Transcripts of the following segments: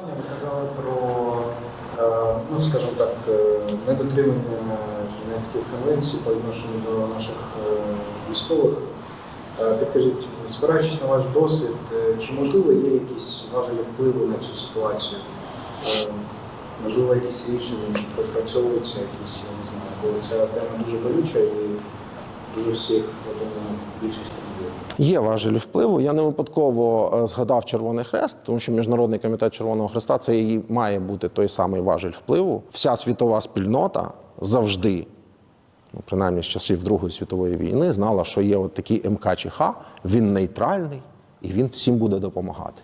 питання. Ви казали про, е, ну скажімо так, е, недотримання Женевських конвенцій по відношенню до наших е, військових. Підкажіть, спираючись на ваш досвід, чи можливо є якісь важелі впливу на цю ситуацію? Можливо, якісь рішення, чи пропрацьовуються якісь, я не знаю, бо ця тема дуже болюча і дуже всіх, я думаю, більшість. Є важелі впливу. Я не випадково е, згадав Червоний Хрест, тому що Міжнародний комітет Червоного Хреста це і має бути той самий важель впливу. Вся світова спільнота завжди, ну, принаймні з часів Другої світової війни, знала, що є от такий МКЧХ, він нейтральний і він всім буде допомагати.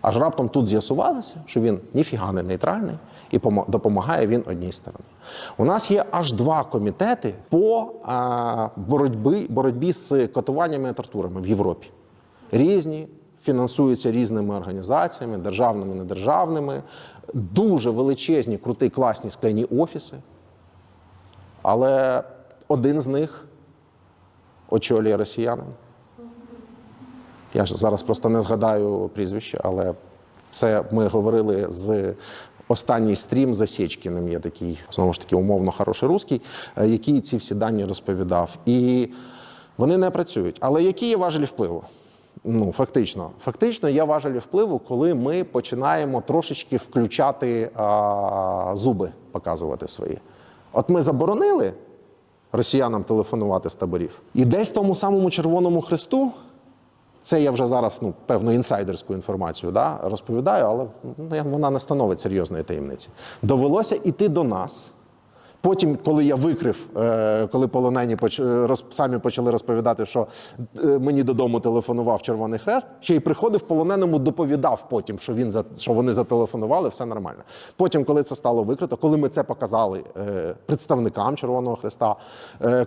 Аж раптом тут з'ясувалося, що він ніфіга не нейтральний і допомагає він одній стороні. У нас є аж два комітети по боротьбі, боротьбі з катуваннями і тортурами в Європі. Різні, фінансуються різними організаціями, державними, недержавними, дуже величезні, круті, класні скляні офіси. Але один з них очолює росіянин. Я ж зараз просто не згадаю прізвище, але це ми говорили з останній стрім з Осєчкіним. Є такий, знову ж таки, умовно хороший русський, е, який ці всі дані розповідав. І вони не працюють. Але які є важелі впливу? Ну, фактично, фактично є важелі впливу, коли ми починаємо трошечки включати а, зуби, показувати свої. От ми заборонили росіянам телефонувати з таборів, і десь тому самому Червоному Хресту це я вже зараз ну, певну інсайдерську інформацію да, розповідаю, але ну, вона не становить серйозної таємниці. Довелося йти до нас. Потім, коли я викрив, е, коли полонені е, самі почали розповідати, що е, мені додому телефонував Червоний Хрест, ще й приходив полоненому, доповідав потім, що він що вони зателефонували, все нормально. Потім, коли це стало викрито, коли ми це показали представникам Червоного Хреста,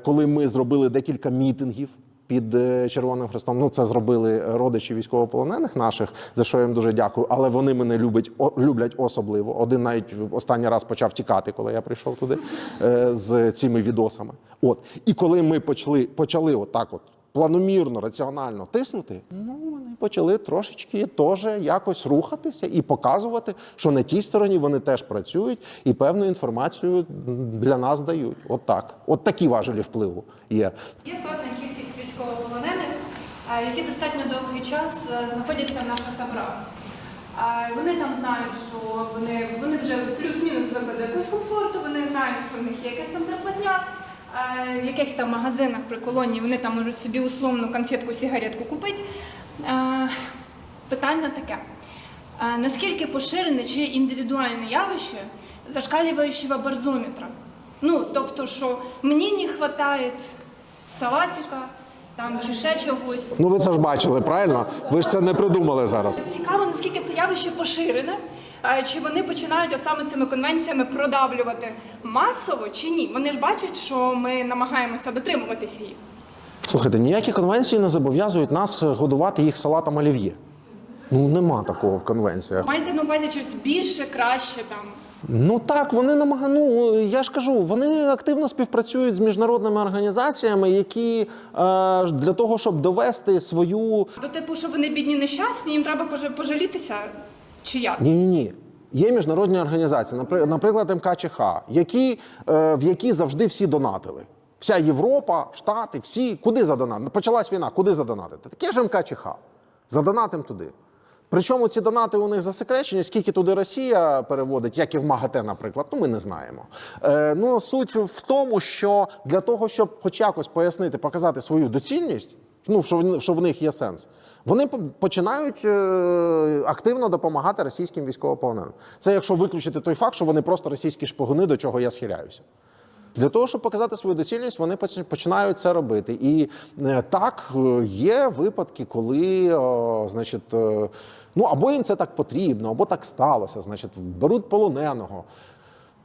коли ми зробили декілька мітингів під е, Червоним Хрестом. Ну, це зробили родичі військовополонених наших, за що я їм дуже дякую. Але вони мене люблять, люблять особливо. Один навіть останній раз почав тікати, коли я прийшов туди е, з цими відосами. От і коли ми почали, почали отак, от планомірно, раціонально тиснути, ну вони почали трошечки теж якось рухатися і показувати, що на тій стороні вони теж працюють і певну інформацію для нас дають. От так. От такі важелі впливу є. Є певна кількість військовополонених, е, які достатньо довгий час е, знаходяться в наших таборах. Вони там знають, що вони, вони вже плюс-мінус звикли до якогось комфорту, вони знають, що в них є якась там зарплатня, е, в якихось там магазинах при колонії вони там можуть собі условну конфетку, сигаретку купити. Е, Питання таке. Наскільки поширене чи індивідуальне явище зашкалюючого барзометра? Ну, тобто, що мені не вистачає салатика там чи ще чогось. Ну ви це ж бачили, правильно? Ви ж це не придумали зараз. Цікаво, наскільки це явище поширене, чи вони починають от саме цими конвенціями продавлювати масово чи ні? Вони ж бачать, що ми намагаємося дотримуватися їх. Слухайте, ніякі конвенції не зобов'язують нас годувати їх салатом олів'є. Ну нема такого в конвенціях. Мається на увазі щось більше, краще там. Ну так, вони намага... Ну, я ж кажу, вони активно співпрацюють з міжнародними організаціями, які е, для того, щоб довести свою До типу, що вони бідні нещасні, їм треба пожалітися, чи як? Ні, ні, ні. Є міжнародні організації, наприклад, МКЧХ, які, е, в які завжди всі донатили. Вся Європа, Штати, всі куди задонатили? Почалась війна, куди задонатити? Таке ж МКЧХ. Задонатим туди. Причому ці донати у них засекречені, скільки туди Росія переводить, як і в МАГАТЕ, наприклад, ну ми не знаємо. Е, ну, суть в тому, що для того, щоб хоч якось пояснити, показати свою доцільність, ну, що, що в них є сенс, вони починають е, активно допомагати російським військовополоненим. Це якщо виключити той факт, що вони просто російські шпигуни, до чого я схиляюся. Для того, щоб показати свою доцільність, вони починають це робити. І е, так, е, є випадки, коли, значить, е, ну або їм це так потрібно, або так сталося. Значить, беруть полоненого.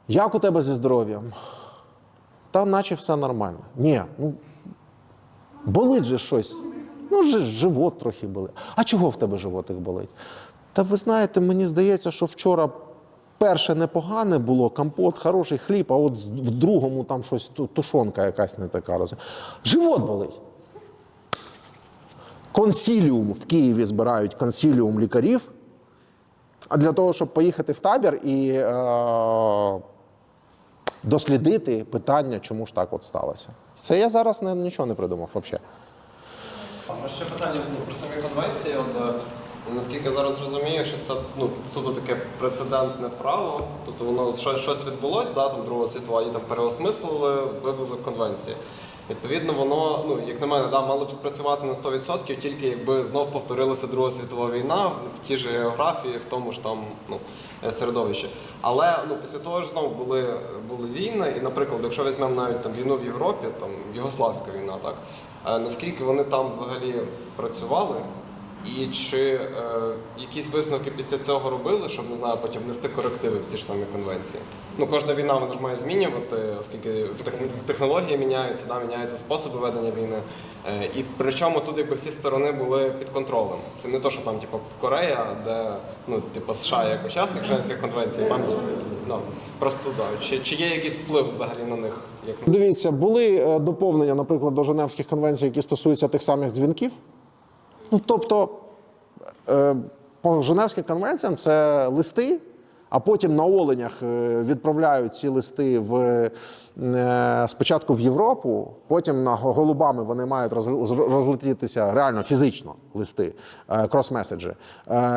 Як у тебе зі здоров'ям? Та наче все нормально. Ні, ну болить же щось. Ну, живот трохи болить. А чого в тебе животик болить? Та ви знаєте, мені здається, що вчора перше непогане було, компот, хороший хліб, а от в другому там щось тушонка якась не така. роз- Живот болить. Консіліум в Києві збирають консіліум лікарів а для того, щоб поїхати в табір і е, дослідити питання, чому ж так от сталося. Це я зараз не, нічого не придумав взагалі. Ще питання ну, про самі конвенції. От, е, наскільки зараз розумію, що це ну, суто таке прецедентне право, тобто воно щось, відбулося, да, там Друга світова, і там переосмислили, вивели конвенції. Відповідно, воно, ну, як на мене, да, мало б спрацювати на 100%, тільки якби знов повторилася Друга світова війна в тій ж географії, в тому ж там ну, середовищі. Але ну, після того ж знову були, були війни, і, наприклад, якщо візьмемо навіть там війну в Європі, там Югославська війна, так е, наскільки вони там взагалі працювали, і чи е, якісь висновки після цього робили, щоб не знаю, потім внести корективи в ці ж самі конвенції? Ну, кожна війна вона ж має змінювати, оскільки техн- технології міняються, да, міняються способи ведення війни. Е, і причому тут якби всі сторони були під контролем. Це не то, що там, типу, Корея, де ну, типу, США як учасник Женевських конвенцій, там ну, просто да. Чи, чи є якийсь вплив взагалі на них? Як Дивіться, були е, доповнення, наприклад, до Женевських конвенцій, які стосуються тих самих дзвінків. Ну, тобто, е, по Женевським конвенціям це листи, а потім на оленях е, відправляють ці листи в, е, спочатку в Європу, потім на голубами вони мають розлетітися реально фізично листи, крос-меседжі,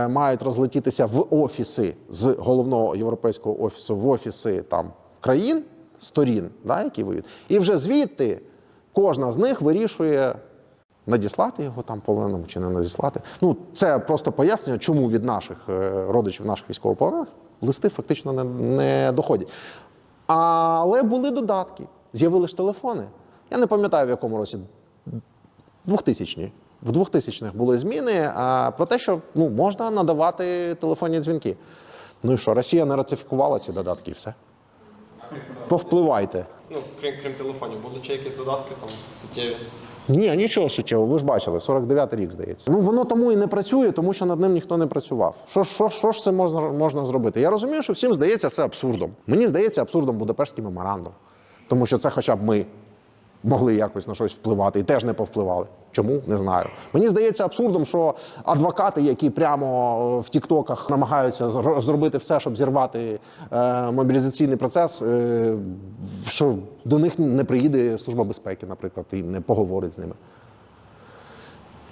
мають розлетітися в офіси з головного європейського офісу в офіси там, країн, сторін, да, які воюють. І вже звідти кожна з них вирішує надіслати його там полоненому чи не надіслати. Ну, це просто пояснення, чому від наших е, родичів, наших військовополонених листи фактично не, не доходять. Але були додатки, з'явились ж телефони. Я не пам'ятаю, в якому році 2000-ні. В 2000-х були зміни а, про те, що ну, можна надавати телефонні дзвінки. Ну і що, Росія не ратифікувала ці додатки і все. Повпливайте. ну, крім, крім телефонів, були чи якісь додатки там суттєві? Ні, нічого суттєвого, ви ж бачили, 49 рік, здається. Ну воно тому і не працює, тому що над ним ніхто не працював. Що, що, що ж це можна, можна зробити? Я розумію, що всім здається це абсурдом. Мені здається абсурдом Будапештський меморандум. Тому що це хоча б ми могли якось на щось впливати і теж не повпливали. Чому? Не знаю. Мені здається абсурдом, що адвокати, які прямо в Тіктоках намагаються зробити все, щоб зірвати е, мобілізаційний процес, е, що до них не приїде Служба безпеки, наприклад, і не поговорить з ними.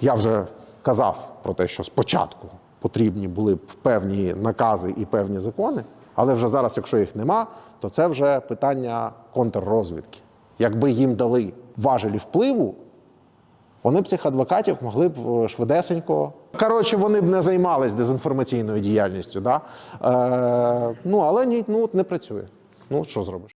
Я вже казав про те, що спочатку потрібні були б певні накази і певні закони, але вже зараз, якщо їх нема, то це вже питання контррозвідки. Якби їм дали важелі впливу, вони б цих адвокатів могли б е, швидесенько. Коротше, вони б не займались дезінформаційною діяльністю. Да? Е, ну, але ні, ну, не працює. Ну, що зробиш?